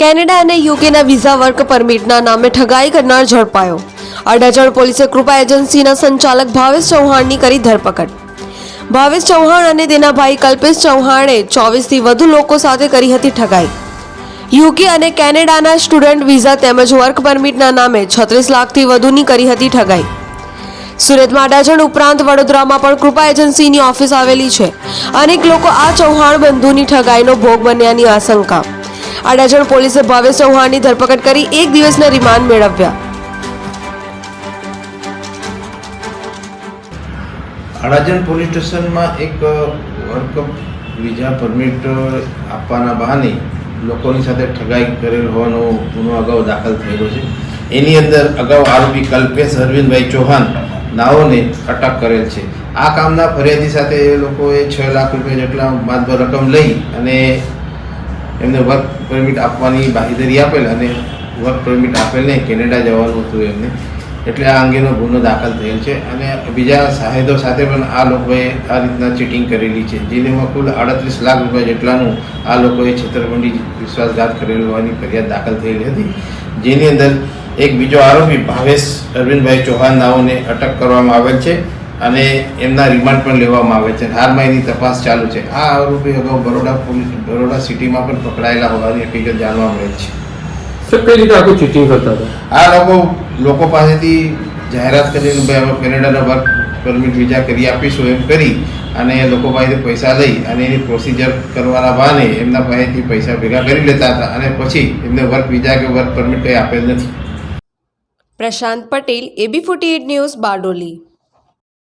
Canada અને યુકેના visa work પરમિટના નામે ઠગાઈ કરનાર ઝડપાયો. અડાજણ પોલીસે કૃપા એજન્સીના સંચાલક ભાવેશ ચૌહાણની કરી ધરપકડ. ભાવેશ ચૌહાણ અને તેના ભાઈ કલ્પેશ ચૌહાણે ચોવીસથી વધુ લોકો સાથે કરી હતી ઠગાઈ. યુકે અને કેનેડાના સ્ટુડન્ટ વિઝા તેમજ વર્ક પરમિટના નામે છત્રીસ લાખથી વધુની કરી હતી ઠગાઈ. સુરતમાં અડાજણ ઉપરાંત વડોદરામાં પણ કૃપા એજન્સીની ઓફિસ આવેલી છે. અનેક લોકો આ ચૌહાણ બંધુની ઠગાઈનો ભોગ બન્યાની આશંકા. અડાજણ પોલીસે ભાવેશ ચૌહાણની ધરપકડ કરી એક દિવસના રિમાન્ડ મેળવ્યા. અડાજણ પોલીસ સ્ટેશનમાં એક વર્ક વિઝા પરમિટ આપવાના બહાને લોકોની સાથે ઠગાઈ કરેલ હોવાનો ગુનો અગાઉ દાખલ થયેલો છે. એની અંદર અગાઉ આરોપી કલ્પેશ અરવિંદભાઈ ચૌહાણ નાઓને અટક કરેલ છે. આ કામના ફરિયાદી સાથે એ લોકોએ છ લાખ રૂપિયા જેટલા માતબર રકમ લઈ અને એમને વર્ક પરમિટ આપવાની બાહેધરી આપેલ અને વર્ક પરમિટ આપેલને કેનેડા જવાનું હતું એમને. એટલે આ અંગેનો ગુનો દાખલ થયેલ છે અને બીજા સાહેદો સાથે પણ આ લોકોએ આ રીતના ચીટિંગ કરેલી છે. જેમાં કુલ આડત્રીસ લાખ રૂપિયા જેટલાનું આ લોકોએ છેતરપિંડી વિશ્વાસઘાત કરેલ હોવાની ફરિયાદ દાખલ થયેલી હતી. જેની અંદર એક બીજો આરોપી ભાવેશ અરવિંદભાઈ ચૌહાણ નાઓને અટક કરવામાં આવેલ છે. અને એમના રિમાન્ડ પણ લેવામાં આવે છે હાલમાં એની તપાસ ચાલુ છે. આ આરોપી અગાઉ બરોડા પોલીસ બરોડા સિટીમાં પણ પકડાયેલા હોવાની હકીકત જાણવા મળે છે. સર કઈ રીતે આખું ચીટિંગ કરતા હતા? આ લોકો લોકો પાસેથી જાહેરાત કરીને ભાઈ અમે કેનેડાના વર્ક પરમિટ વિઝા કરી આપીશું એમ કરી અને એ લોકો પાસેથી પૈસા લઈ અને એની પ્રોસિજર કરવાના બહાને એમના પાસેથી પૈસા ભેગા કરી લેતા હતા અને પછી એમને વર્ક વિઝા કે વર્ક પરમિટ કંઈ આપેલ નથી. Prashant Patel AB forty news Bardoli.